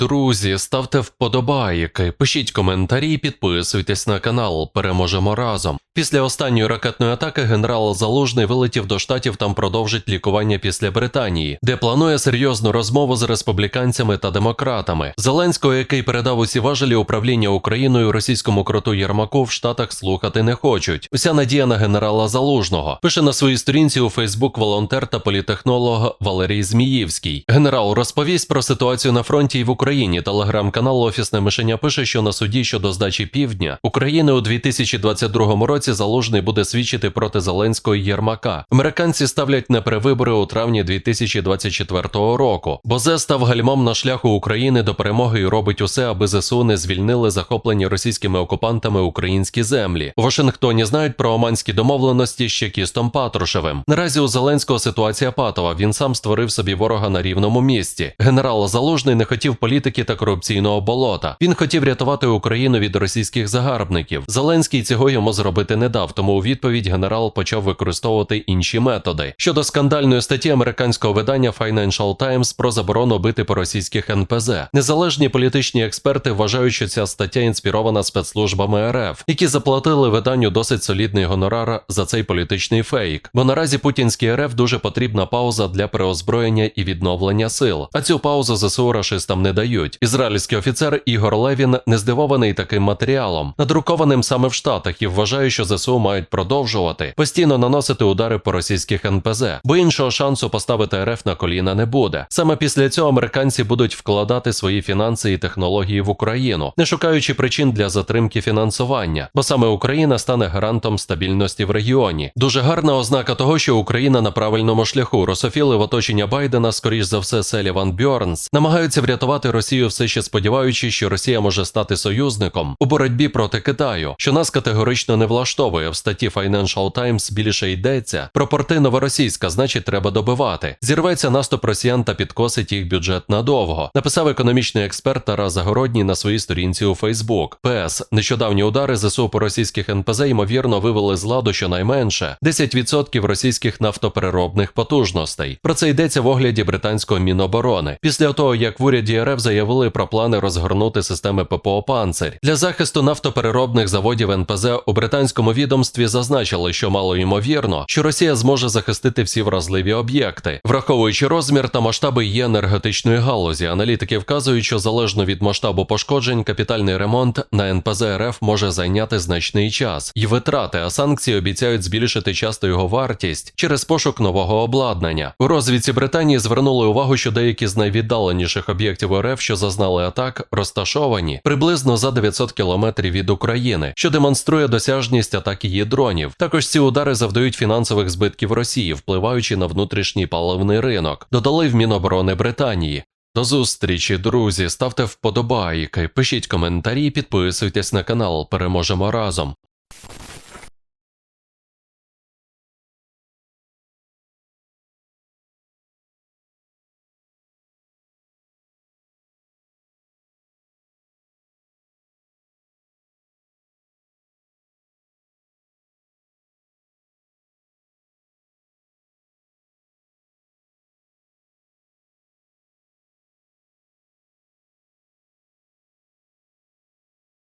Друзі, ставте вподобайки, пишіть коментарі, підписуйтесь на канал. Переможемо разом. Після останньої ракетної атаки генерал Залужний вилетів до штатів там продовжить лікування після Британії, де планує серйозну розмову з республіканцями та демократами. Зеленського, який передав усі важелі управління Україною російському кроту Єрмаку, в штатах слухати не хочуть. Уся надія на генерала Залужного пише на своїй сторінці у Фейсбук волонтер та політехнолог Валерій Зміївський. Генерал розповість про ситуацію на фронті і в Україні. Телеграм-канал Офісне мишеня пише, що на суді щодо здачі півдня України у 2022 році залужний буде свідчити проти Зеленського Єрмака. Американці ставлять на перевибори у травні 2024 року. Бозе став гальмом на шляху України до перемоги і робить усе, аби ЗСУ не звільнили захоплені російськими окупантами українські землі. У Вашингтоні знають про оманські домовленості ще Кістом Патрушевим. Наразі у Зеленського ситуація патова. Він сам створив собі ворога на рівному місці. Генерал Залужний не хотів політики та корупційного болота. Він хотів рятувати Україну від російських загарбників. Зеленський цього йому зробити не дав, тому у відповідь генерал почав використовувати інші методи. Щодо скандальної статті американського видання Financial Times про заборону бити по російських НПЗ. Незалежні політичні експерти вважають, що ця стаття інспірована спецслужбами РФ, які заплатили виданню досить солідний гонорар за цей політичний фейк. Бо наразі путінській РФ дуже потрібна пауза для переозброєння і відновлення сил. А цю паузу ЗСУ рашистам не дають. Ізраїльський офіцер Ігор Левін не здивований таким матеріалом, надрукованим саме в Штатах, і вважає, що ЗСУ мають продовжувати постійно наносити удари по російських НПЗ, бо іншого шансу поставити РФ на коліна не буде. Саме після цього американці будуть вкладати свої фінанси і технології в Україну, не шукаючи причин для затримки фінансування, бо саме Україна стане гарантом стабільності в регіоні. Дуже гарна ознака того, що Україна на правильному шляху. Рософіли в оточення Байдена, скоріш за все, Селіван Бьорнс, намагаються врятувати Росію, все ще сподіваючись, що Росія може стати союзником у боротьбі проти Китаю, що нас категорично не влаштовує. В статті Financial Times більше йдеться про порти новоросійська, значить, треба добивати. Зірветься наступ росіян та підкосить їх бюджет надовго. Написав економічний експерт Тарас Загородній на своїй сторінці у Фейсбук. ПС нещодавні удари ЗСУ по російських НПЗ ймовірно вивели з ладу щонайменше 10% російських нафтопереробних потужностей. Про це йдеться в огляді британського міноборони. Після того, як в уряді РФ заявили про плани розгорнути системи ППО «Панцирь». для захисту нафтопереробних заводів НПЗ у британському відомстві зазначили, що мало ймовірно, що Росія зможе захистити всі вразливі об'єкти, враховуючи розмір та масштаби її енергетичної галузі. Аналітики вказують, що залежно від масштабу пошкоджень, капітальний ремонт на НПЗ РФ може зайняти значний час і витрати, а санкції обіцяють збільшити часто його вартість через пошук нового обладнання. У розвідці Британії звернули увагу, що деякі з найвіддаленіших об'єктів РФ, що зазнали атак, розташовані приблизно за 900 кілометрів від України, що демонструє досяжність атак її дронів. Також ці удари завдають фінансових збитків Росії, впливаючи на внутрішній паливний ринок. Додали в Міноборони Британії. До зустрічі, друзі. Ставте вподобайки, пишіть коментарі, підписуйтесь на канал. Переможемо разом.